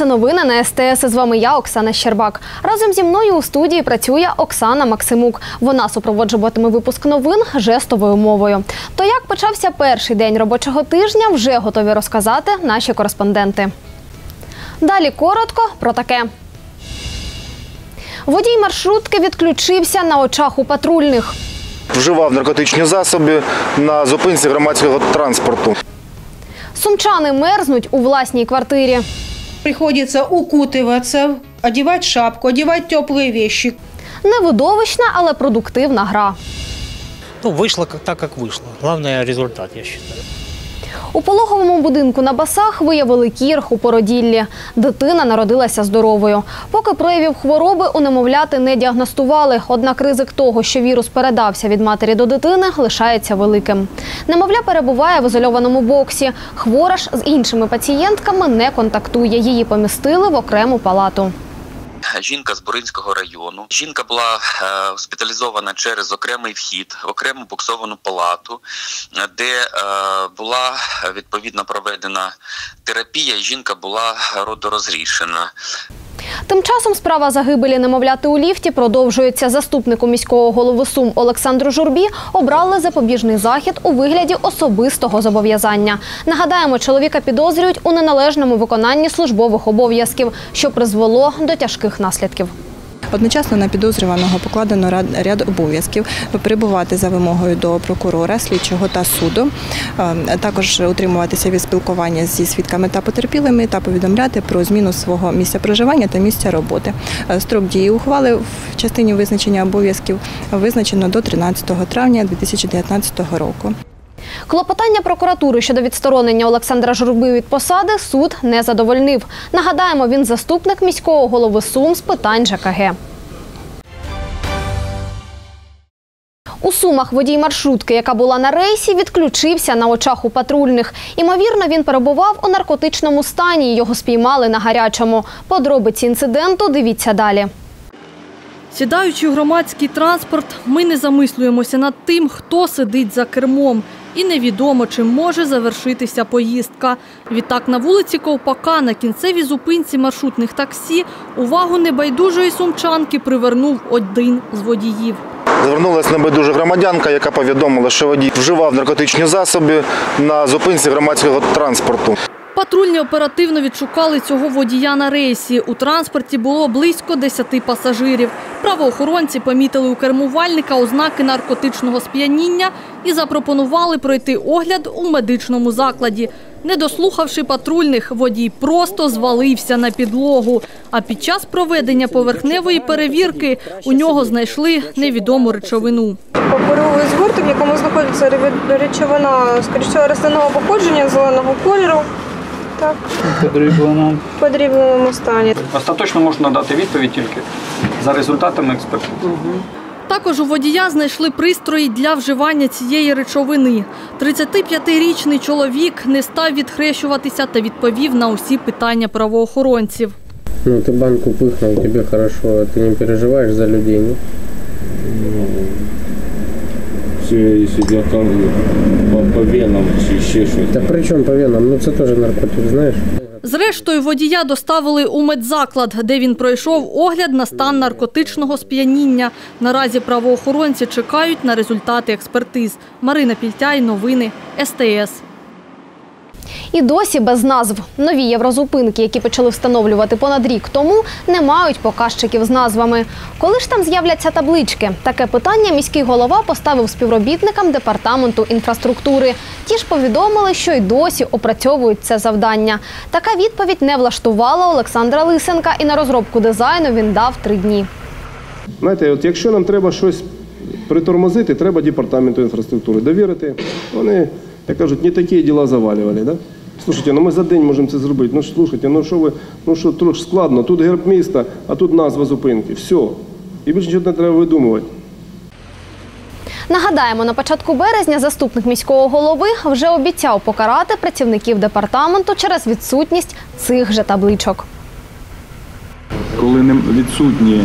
Це новини на СТС. З вами я, Оксана Щербак. Разом зі мною у студії працює Оксана Максимук. Вона супроводжуватиме випуск новин жестовою мовою. То як почався перший день робочого тижня, вже готові розказати наші кореспонденти. Далі коротко про таке. Водій маршрутки відключився на очах у патрульних. вживав наркотичні засоби на зупинці громадського транспорту. Сумчани мерзнуть у власній квартирі. Приходится укутываться, одевать шапку, одевать теплые вещи. Не видовищна, але продуктивна гра. Ну, вышло как, так, как вышло. Главное результат, я считаю. У пологовому будинку на басах виявили кір у породіллі. Дитина народилася здоровою. Поки проявів хвороби у немовляти не діагностували. Однак ризик того, що вірус передався від матері до дитини, лишається великим. Немовля перебуває в ізольованому боксі. Хвора ж з іншими пацієнтками не контактує. Її помістили в окрему палату. Жінка з Буринського району. Жінка була е, госпіталізована через окремий вхід, в окрему боксовану палату, де е, була відповідно проведена терапія. Жінка була родорозрішена. Тим часом справа загибелі немовляти у ліфті продовжується. Заступнику міського голови Сум Олександру Журбі обрали запобіжний захід у вигляді особистого зобов'язання. Нагадаємо, чоловіка підозрюють у неналежному виконанні службових обов'язків, що призвело до тяжких наслідків. Одночасно на підозрюваного покладено ряд, обов'язків перебувати за вимогою до прокурора, слідчого та суду, також утримуватися від спілкування зі свідками та потерпілими та повідомляти про зміну свого місця проживання та місця роботи. Строк дії ухвали в частині визначення обов'язків визначено до 13 травня 2019 року. Клопотання прокуратури щодо відсторонення Олександра Журби від посади суд не задовольнив. Нагадаємо, він заступник міського голови Сум з питань ЖКГ. У Сумах водій маршрутки, яка була на рейсі, відключився на очах у патрульних. Імовірно, він перебував у наркотичному стані. Його спіймали на гарячому. Подробиці інциденту дивіться далі. Сідаючи в громадський транспорт, ми не замислюємося над тим, хто сидить за кермом. І невідомо, чим може завершитися поїздка. Відтак на вулиці Ковпака на кінцевій зупинці маршрутних таксі увагу небайдужої сумчанки привернув один з водіїв. Звернулася небайдужа громадянка, яка повідомила, що водій вживав наркотичні засоби на зупинці громадського транспорту. Патрульні оперативно відшукали цього водія на рейсі. У транспорті було близько 10 пасажирів. Правоохоронці помітили у кермувальника ознаки наркотичного сп'яніння і запропонували пройти огляд у медичному закладі. Не дослухавши патрульних, водій просто звалився на підлогу. А під час проведення поверхневої перевірки у нього знайшли невідому речовину. Паперовий згорток, в якому знаходиться речовина, скоріш всього, рослинного походження, зеленого кольору Так, Подріблена. в подрібненому стані. Остаточно можна дати відповідь тільки за результатами експертизи. Також у водія знайшли пристрої для вживання цієї речовини. 35-річний чоловік не став відхрещуватися та відповів на усі питання правоохоронців. Ну, ты банку пыхнул, тебе хорошо, а ты не переживаешь за людей, все, если доказывают по, по венам чи ще щось. Та при чому по венам? Ну, це теж наркотик, знаєш. Зрештою, водія доставили у медзаклад, де він пройшов огляд на стан наркотичного сп'яніння. Наразі правоохоронці чекають на результати експертиз. Марина Пільтяй, новини, СТС. І досі без назв. Нові єврозупинки, які почали встановлювати понад рік тому, не мають показчиків з назвами. Коли ж там з'являться таблички? Таке питання міський голова поставив співробітникам департаменту інфраструктури. Ті ж повідомили, що й досі опрацьовують це завдання. Така відповідь не влаштувала Олександра Лисенка, і на розробку дизайну він дав три дні. Знаєте, от якщо нам треба щось притормозити, треба департаменту інфраструктури довірити. Вони, як кажуть, не такі діла завалювали. Да? Слушайте, ну ми за день можемо це зробити. Ну слушайте, ну що ви, ну що трошки складно, тут герб міста, а тут назва зупинки. Все. І більше нічого не треба видумувати. Нагадаємо, на початку березня заступник міського голови вже обіцяв покарати працівників департаменту через відсутність цих же табличок. Коли відсутні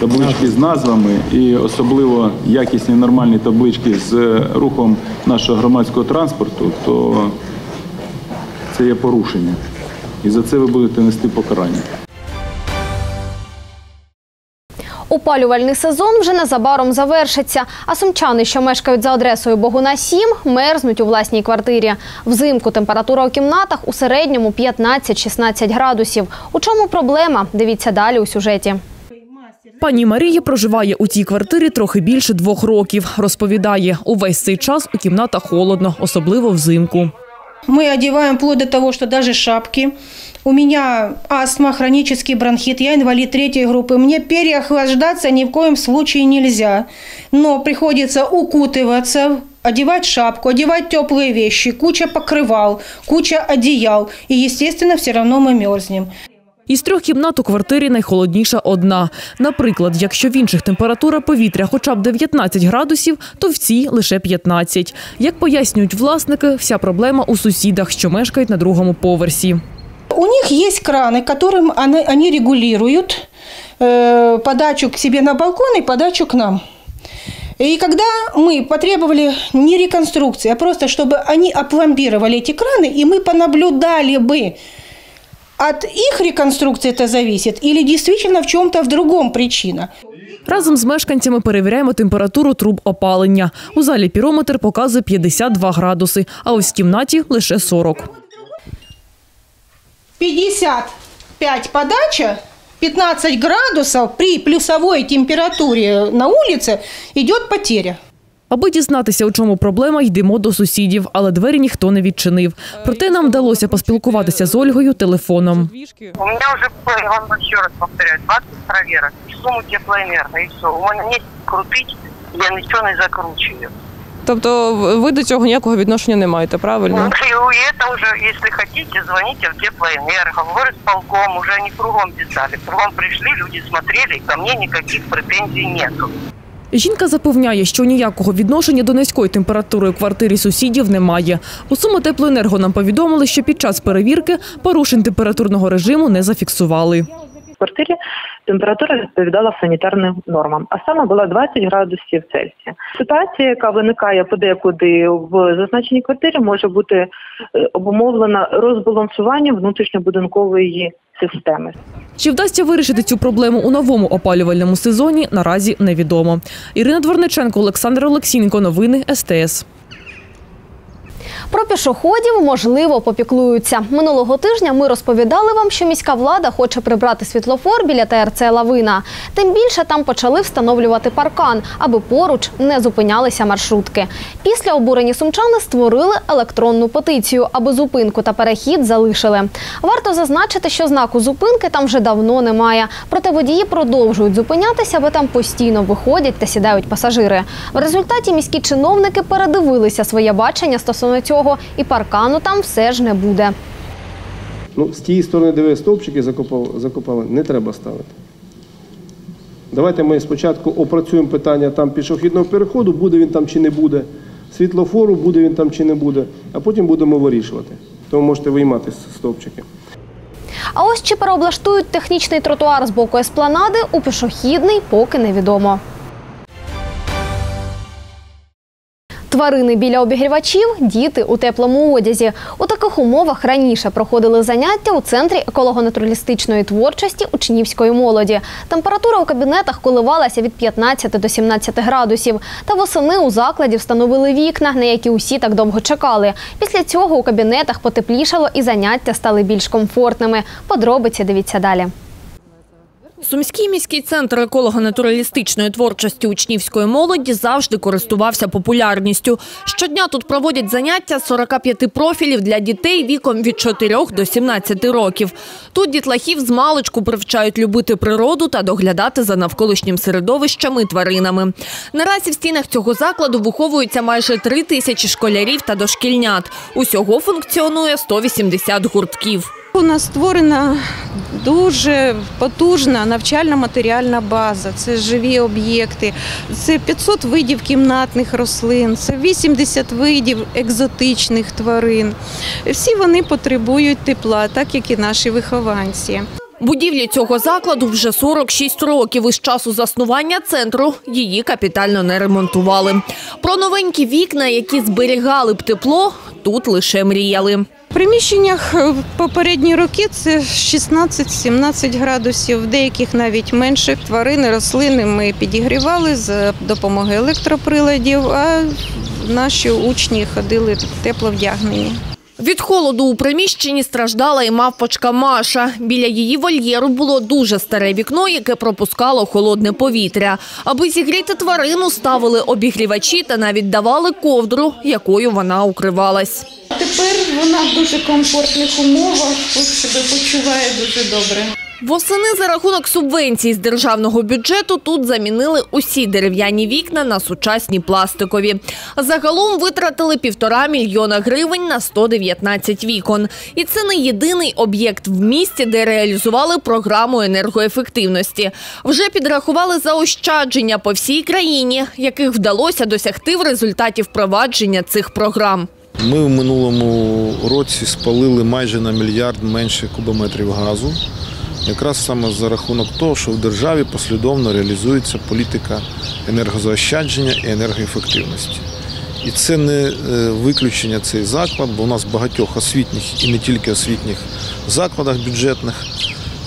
таблички з назвами і особливо якісні нормальні таблички з рухом нашого громадського транспорту, то це є порушення. І за це ви будете нести покарання. Опалювальний сезон вже незабаром завершиться, а сумчани, що мешкають за адресою Богуна 7, мерзнуть у власній квартирі. Взимку температура у кімнатах у середньому 15-16 градусів. У чому проблема? Дивіться далі у сюжеті. Пані Марія проживає у цій квартирі трохи більше двох років. Розповідає, увесь цей час у кімнатах холодно, особливо взимку. Мы одеваем вплоть до того, что даже шапки У меня астма, хронический бронхит, я инвалид третьей группы. Мне переохлаждаться ни в коем случае нельзя. Но приходится укутываться, одевать шапку, одевать теплые вещи, куча покрывал, куча одеял. И, естественно, все равно мы мерзнем. Із трьох кімнат у квартирі найхолодніша одна. Наприклад, якщо в інших температура повітря хоча б 19 градусів, то в цій лише 15. Як пояснюють власники, вся проблема у сусідах, що мешкають на другому поверсі. У них есть краны, которым они, они регулируют э, подачу к себе на балкон и подачу к нам. И когда мы потребовали не реконструкции, а просто чтобы они опломбировали эти краны, и мы понаблюдали бы, от их реконструкции это зависит или действительно в чем-то в другом причина. Разом з мешканцями перевіряємо температуру труб опалення. У залі пірометр показує 52 градуси, а ось в кімнаті лише 40. 55 подача, 15 градусов при плюсовой температуре на улице идет потеря. Аби дізнатися, у чому проблема, йдемо до сусідів, але двері ніхто не відчинив. Проте нам вдалося поспілкуватися з Ольгою телефоном. У уже, было, я вам еще раз повторяю, 20 проверок. И сумму теплоэнерго, и все. У мене не крутить, я нічого не закручую. Тобто ви до цього ніякого відношення не маєте, правильно? И это уже, если хотите, звоните в теплоэнерго, в горисполком, уже они кругом писали. Кругом пришли, люди смотрели, ко мне никаких претензий нету. Жінка запевняє, що ніякого відношення до низької температури у квартирі сусідів немає. У Суми теплоенерго нам повідомили, що під час перевірки порушень температурного режиму не зафіксували. Квартирі температура відповідала санітарним нормам, а саме була 20 градусів Цельсія. Ситуація, яка виникає подекуди в зазначеній квартирі, може бути е, обумовлена розбалансуванням внутрішньобудинкової системи. Чи вдасться вирішити цю проблему у новому опалювальному сезоні, наразі невідомо. Ірина Дворниченко, Олександр Олексінко. Новини СТС. Про пішоходів, можливо, попіклуються. Минулого тижня ми розповідали вам, що міська влада хоче прибрати світлофор біля ТРЦ Лавина. Тим більше там почали встановлювати паркан, аби поруч не зупинялися маршрутки. Після обурені сумчани створили електронну петицію, аби зупинку та перехід залишили. Варто зазначити, що знаку зупинки там вже давно немає. Проте водії продовжують зупинятися, бо там постійно виходять та сідають пасажири. В результаті міські чиновники передивилися своє бачення стосовно цього, і паркану там все ж не буде. Ну, з тієї сторони, де ви стовпчики закопали, закопали, не треба ставити. Давайте ми спочатку опрацюємо питання там пішохідного переходу, буде він там чи не буде, світлофору, буде він там чи не буде, а потім будемо вирішувати. Тому можете виймати стовпчики. А ось чи переоблаштують технічний тротуар з боку еспланади у пішохідний, поки невідомо. Тварини біля обігрівачів, діти у теплому одязі. У таких умовах раніше проходили заняття у центрі еколого-натуралістичної творчості учнівської молоді. Температура у кабінетах коливалася від 15 до 17 градусів. Та восени у закладі встановили вікна, на які усі так довго чекали. Після цього у кабінетах потеплішало і заняття стали більш комфортними. Подробиці дивіться далі. Сумський міський центр еколого-натуралістичної творчості учнівської молоді завжди користувався популярністю. Щодня тут проводять заняття з 45 профілів для дітей віком від 4 до 17 років. Тут дітлахів з маличку привчають любити природу та доглядати за навколишнім середовищем і тваринами. Наразі в стінах цього закладу виховуються майже 3 тисячі школярів та дошкільнят. Усього функціонує 180 гуртків. У нас створена дуже потужна навчально-матеріальна база. Це живі об'єкти, це 500 видів кімнатних рослин, це 80 видів екзотичних тварин. Всі вони потребують тепла, так як і наші вихованці. Будівлі цього закладу вже 46 років. Із часу заснування центру її капітально не ремонтували. Про новенькі вікна, які зберігали б тепло, тут лише мріяли. В приміщеннях е, попередні роки це 16-17 градусів, в деяких навіть менше. Тварини, рослини ми підігрівали за допомогою електроприладів, а наші учні ходили тепло вдягнені. Від холоду у приміщенні страждала і мавпочка Маша. Біля її вольєру було дуже старе вікно, яке пропускало холодне повітря. Аби зігріти тварину, ставили обігрівачі та навіть давали ковдру, якою вона укривалась. Тепер вона в дуже комфортних умовах, тут себе почуває дуже добре. Восени за рахунок субвенцій з державного бюджету тут замінили усі дерев'яні вікна на сучасні пластикові. Загалом витратили півтора мільйона гривень на 119 вікон. І це не єдиний об'єкт в місті, де реалізували програму енергоефективності. Вже підрахували заощадження по всій країні, яких вдалося досягти в результаті впровадження цих програм. Ми в минулому році спалили майже на мільярд менше кубометрів газу. Якраз саме за рахунок того, що в державі послідовно реалізується політика енергозаощадження і енергоефективності. І це не е, виключення цей заклад, бо у нас в багатьох освітніх і не тільки освітніх закладах бюджетних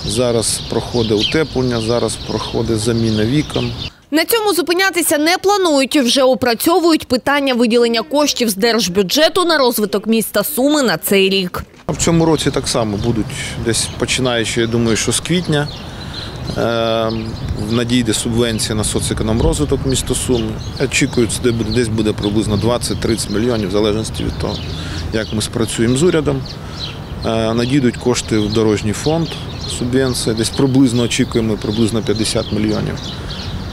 зараз проходить утеплення, зараз проходить заміна вікон. На цьому зупинятися не планують. Вже опрацьовують питання виділення коштів з держбюджету на розвиток міста Суми на цей рік. В цьому році так само будуть десь починаючи, я думаю, що з квітня е, надійде субвенція на соцекономрозвиток міста Суми. Буде десь буде приблизно 20-30 мільйонів, в залежності від того, як ми спрацюємо з урядом. Е, Надійдуть кошти в дорожній фонд, субвенція, десь приблизно очікуємо приблизно 50 мільйонів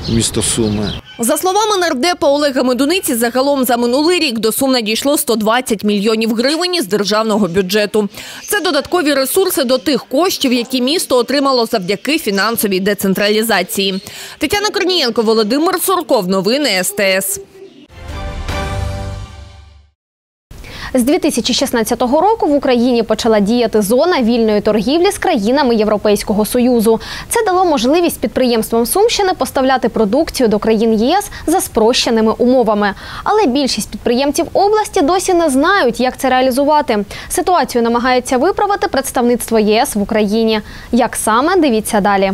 місто Суми. За словами нардепа Олега Медуниці, загалом за минулий рік до Сум надійшло 120 мільйонів гривень з державного бюджету. Це додаткові ресурси до тих коштів, які місто отримало завдяки фінансовій децентралізації. Тетяна Корнієнко, Володимир Сурков. Новини СТС. З 2016 року в Україні почала діяти зона вільної торгівлі з країнами Європейського Союзу. Це дало можливість підприємствам Сумщини поставляти продукцію до країн ЄС за спрощеними умовами. Але більшість підприємців області досі не знають, як це реалізувати. Ситуацію намагається виправити представництво ЄС в Україні. Як саме дивіться далі.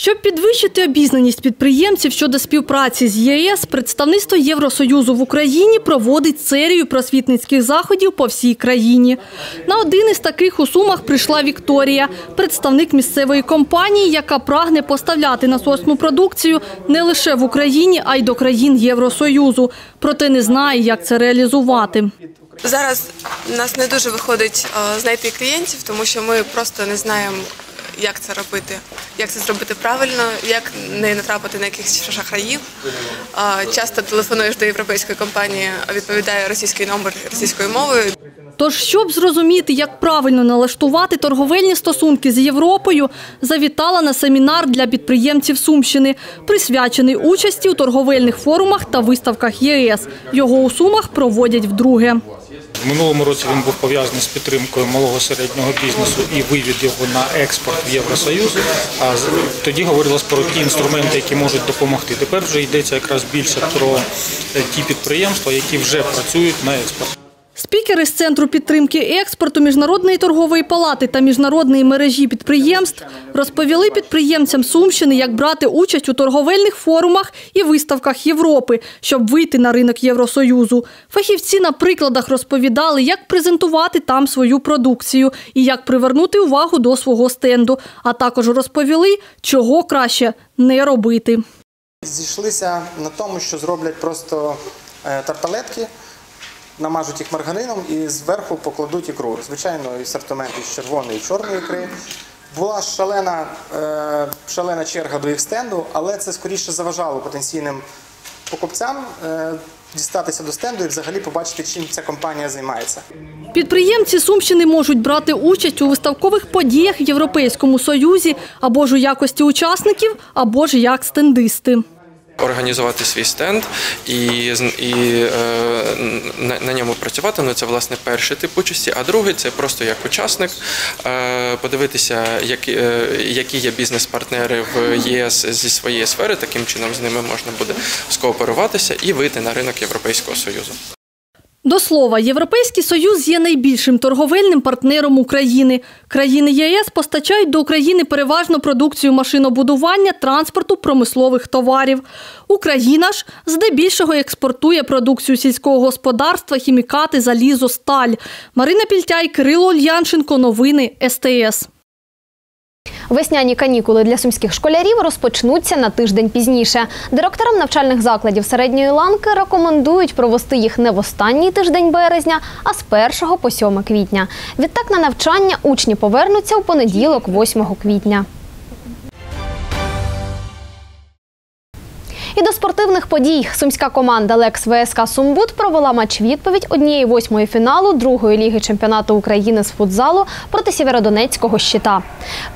Щоб підвищити обізнаність підприємців щодо співпраці з ЄС, представництво Євросоюзу в Україні проводить серію просвітницьких заходів по всій країні. На один із таких у Сумах прийшла Вікторія, представник місцевої компанії, яка прагне поставляти насосну продукцію не лише в Україні, а й до країн Євросоюзу. Проте не знає, як це реалізувати. Зараз у нас не дуже виходить е, знайти клієнтів, тому що ми просто не знаємо, як це робити, як це зробити правильно, як не натрапити на якихось шахраїв. Часто телефонуєш до європейської компанії, а відповідає російський номер російською мовою. Тож, щоб зрозуміти, як правильно налаштувати торговельні стосунки з Європою, завітала на семінар для підприємців Сумщини, присвячений участі у торговельних форумах та виставках єС. Його у Сумах проводять вдруге. В минулому році він був пов'язаний з підтримкою малого середнього бізнесу і вивід його на експорт в Євросоюз. А тоді говорилось про ті інструменти, які можуть допомогти. Тепер вже йдеться якраз більше про е, ті підприємства, які вже працюють на експорт. Спікери з Центру підтримки експорту Міжнародної торгової палати та міжнародної мережі підприємств розповіли підприємцям Сумщини, як брати участь у торговельних форумах і виставках Європи, щоб вийти на ринок Євросоюзу. Фахівці на прикладах розповідали, як презентувати там свою продукцію і як привернути увагу до свого стенду, а також розповіли, чого краще не робити. Зійшлися на тому, що зроблять просто е, тарталетки, намажуть їх маргарином і зверху покладуть ікру. Звичайно, асортимент із червоної і чорної ікри. Була шалена, е, шалена черга до їх стенду, але це скоріше заважало потенційним покупцям е, дістатися до стенду і взагалі побачити, чим ця компанія займається. Підприємці Сумщини можуть брати участь у виставкових подіях в Європейському Союзі або ж у якості учасників, або ж як стендисти. Організувати свій стенд і, і е, на, на ньому працювати. Ну це власне перший тип участі. А другий це просто як учасник е, подивитися, які, е, які є бізнес-партнери в ЄС зі своєї сфери. Таким чином з ними можна буде скооперуватися і вийти на ринок Європейського союзу. До слова, Європейський Союз є найбільшим торговельним партнером України. Країни ЄС постачають до України переважно продукцію машинобудування, транспорту, промислових товарів. Україна ж здебільшого експортує продукцію сільського господарства, хімікати, залізо, сталь. Марина Пільтяй, Кирило Ольянченко. Новини СТС. Весняні канікули для сумських школярів розпочнуться на тиждень пізніше. Директорам навчальних закладів середньої ланки рекомендують провести їх не в останній тиждень березня, а з 1 по 7 квітня. Відтак на навчання учні повернуться у понеділок, 8 квітня. І до спортивних подій сумська команда Лекс ВСК Сумбут провела матч відповідь однієї восьмої фіналу другої ліги чемпіонату України з футзалу проти Сєвєродонецького щита.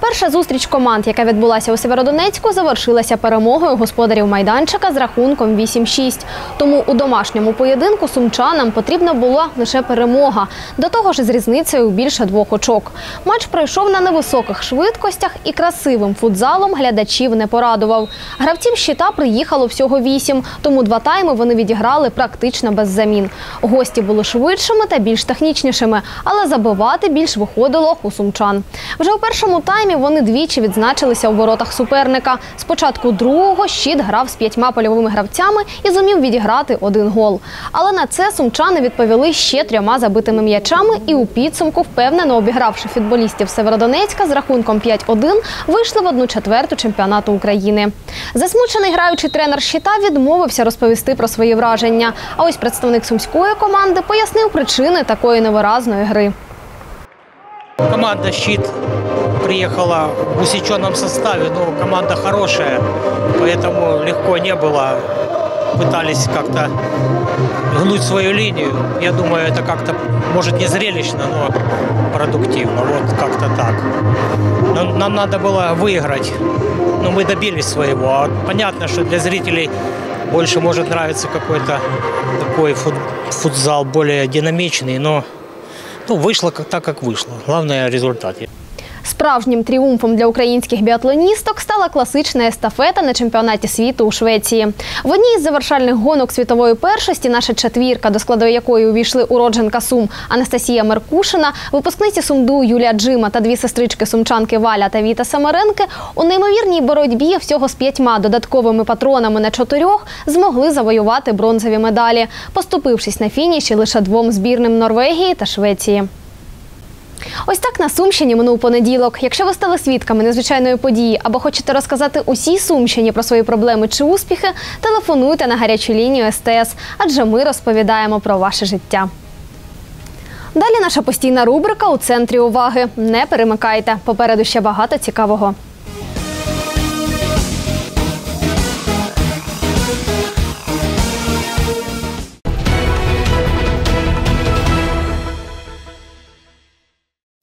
Перша зустріч команд, яка відбулася у Сєвєродонецьку, завершилася перемогою господарів майданчика з рахунком 8-6. Тому у домашньому поєдинку сумчанам потрібна була лише перемога. До того ж, з різницею більше двох очок. Матч пройшов на невисоких швидкостях і красивим футзалом глядачів не порадував. Гравців щита приїхало всього вісім, тому два тайми вони відіграли практично без замін. Гості були швидшими та більш технічнішими, але забивати більш виходило у сумчан. Вже у першому таймі вони двічі відзначилися у воротах суперника. Спочатку другого щит грав з п'ятьма польовими гравцями і зумів відіграти один гол. Але на це сумчани відповіли ще трьома забитими м'ячами і у підсумку, впевнено обігравши футболістів Северодонецька з рахунком 5-1, вийшли в одну четверту чемпіонату України. Засмучений граючий тренер щита відмовився розповісти про свої враження. А ось представник сумської команди пояснив причини такої невиразної гри. Команда «Щит» приехала в усеченном составе, но команда хорошая, поэтому легко не было. Пытались как-то гнуть свою линию. Я думаю, это как-то, может, не зрелищно, но продуктивно. Вот как-то так. Но нам надо было выиграть, но мы добились своего. А понятно, что для зрителей больше может нравиться какой-то такой фут- футзал более динамичный, но ну, вышло так, как вышло. Главное – результат. Справжнім тріумфом для українських біатлоністок стала класична естафета на чемпіонаті світу у Швеції. В одній із завершальних гонок світової першості наша четвірка, до складу якої увійшли уродженка Сум Анастасія Меркушина, випускниці Сумду Юлія Джима та дві сестрички сумчанки Валя та Віта Самаренки у неймовірній боротьбі всього з п'ятьма додатковими патронами на чотирьох змогли завоювати бронзові медалі, поступившись на фініші лише двом збірним Норвегії та Швеції. Ось так на Сумщині минув понеділок. Якщо ви стали свідками незвичайної події або хочете розказати усій Сумщині про свої проблеми чи успіхи, телефонуйте на гарячу лінію СТС, адже ми розповідаємо про ваше життя. Далі наша постійна рубрика у центрі уваги. Не перемикайте. Попереду ще багато цікавого.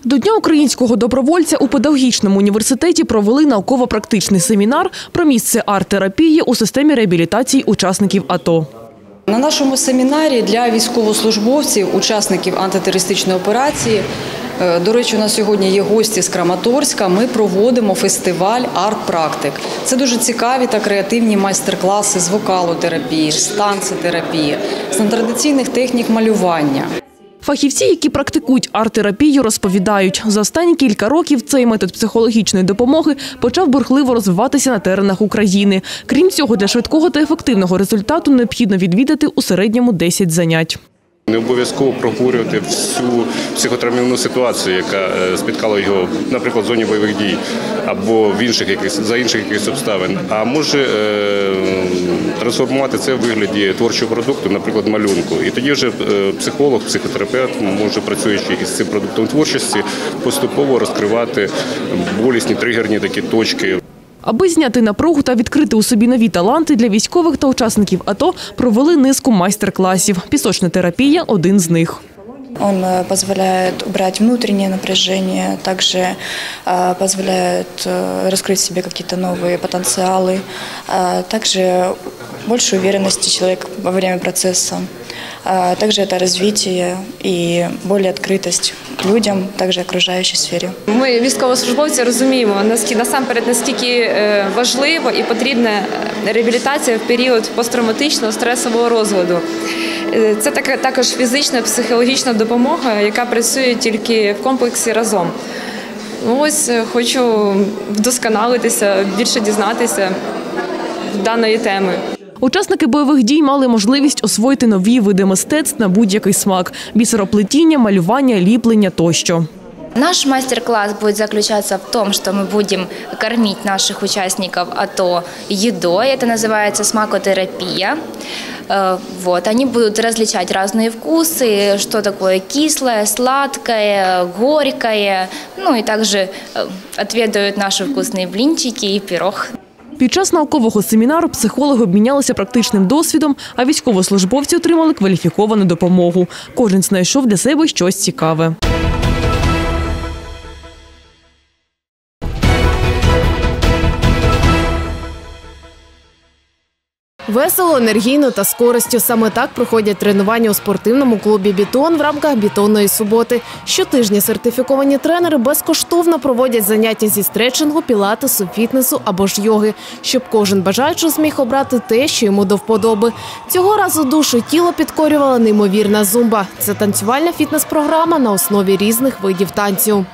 До Дня українського добровольця у педагогічному університеті провели науково-практичний семінар про місце арт-терапії у системі реабілітації учасників АТО. На нашому семінарі для військовослужбовців, учасників антитерористичної операції. е, До речі, у нас сьогодні є гості з Краматорська. Ми проводимо фестиваль арт-практик. Це дуже цікаві та креативні майстер-класи з вокалотерапії, з танцетерапії, з нетрадиційних технік малювання. Фахівці, які практикують арт-терапію, розповідають, за останні кілька років цей метод психологічної допомоги почав бурхливо розвиватися на теренах України. Крім цього, для швидкого та ефективного результату необхідно відвідати у середньому 10 занять. Не обов'язково проговорювати всю психотравмівну ситуацію, яка е, спіткала його, наприклад, в зоні бойових дій або в інших якихось за інших якихось обставин. А може е, трансформувати це в вигляді творчого продукту, наприклад, малюнку. І тоді вже е, психолог, психотерапевт може працюючи із цим продуктом творчості, поступово розкривати болісні тригерні такі точки. Аби зняти напругу та відкрити у собі нові таланти для військових та учасників АТО, провели низку майстер-класів. Пісочна терапія один з них. Он э, позволяет убрать внутреннее напряжение, также э, позволяет э, раскрыть в себе какие-то новые потенциалы, э, также больше уверенности человека во время процесса. Также это развитие и более открытость к людям, также окружающей сфере. Ми, військовослужбовці, розуміємо насамперед наскільки е, важливо і потрібна реабілітація в період посттравматичного стресового розладу. Е, Це також фізична, психологічна допомога, яка працює тільки в комплексі разом. Ось е, хочу вдосконалитися, більше дізнатися даної теми. Учасники бойових дій мали можливість освоїти нові види мистецтв на будь-який смак: бісероплетіння, малювання, ліплення тощо. Наш мастер-класс будет заключаться в том, что мы будем кормить наших участников АТО едой. Это называется смакотерапия. Э, Вот. Они будут различать разные вкусы, что такое кислое, сладкое, горькое. Ну и также э, отведают наши вкусные блинчики и пирог. Під час наукового семінару психологи обмінялися практичним досвідом, а військовослужбовці отримали кваліфіковану допомогу. Кожен знайшов для себе щось цікаве. Весело, енергійно та з користю. Саме так проходять тренування у спортивному клубі Бітон в рамках бітонної суботи. Щотижня сертифіковані тренери безкоштовно проводять заняття зі стретчингу, пілатесу, фітнесу або ж йоги, щоб кожен бажаючий зміг обрати те, що йому до вподоби. Цього разу душу і тіло підкорювала неймовірна зумба. Це танцювальна фітнес-програма на основі різних видів танцю.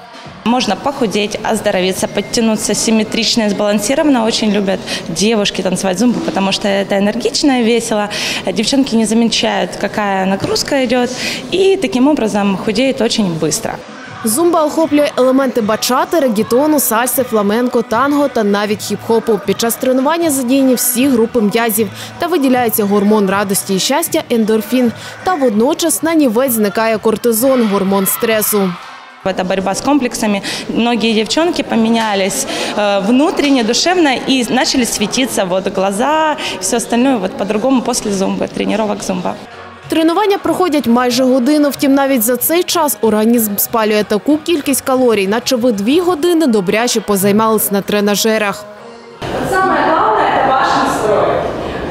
Можно похудеть, оздоровиться, подтянуться симметрично и сбалансированно. Очень любят девушки танцевать зумбу, потому что это энергично и весело. Девчонки не замечают, какая нагрузка идет, и таким образом худеют очень быстро. Зумба охоплює елементи бачати, регітону, сальси, фламенко, танго та навіть хіп-хопу. Під час тренування задіяні всі групи м'язів та виділяється гормон радості і щастя ендорфін. Та водночас на нівець зникає кортизон, гормон стресу. Это борьба с комплексами. Многие девчонки поменялись э, внутренне, душевно и начали светиться вот глаза, все остальное вот по-другому после зумбы, тренировок зумба. Тренування проходять майже годину, втім навіть за цей час організм спалює таку кількість калорій, наче ви дві години добряче позаймались на тренажерах. Самое главное – это ваш настрой.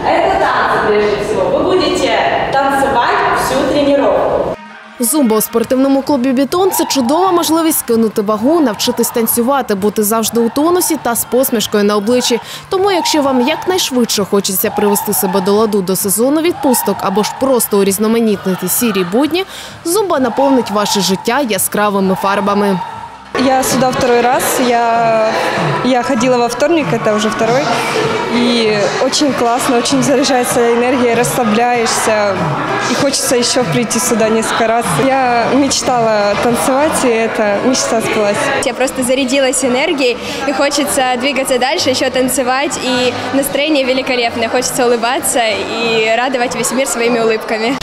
Это танцы прежде Зумба у спортивному клубі Бітон це чудова можливість скинути вагу, навчитись танцювати, бути завжди у тонусі та з посмішкою на обличчі. Тому, якщо вам якнайшвидше хочеться привести себе до ладу до сезону відпусток або ж просто урізноманітнити сірі будні, зумба наповнить ваше життя яскравими фарбами. Я сюда второй раз. Я, я ходила во вторник, это уже второй. И очень классно, очень заряжается энергия, расслабляешься. И хочется еще прийти сюда несколько раз. Я мечтала танцевать, и эта мечта сбылась. Я просто зарядилась энергией, и хочется двигаться дальше, еще танцевать, и настроение великолепное. Хочется улыбаться и радовать весь мир своими улыбками.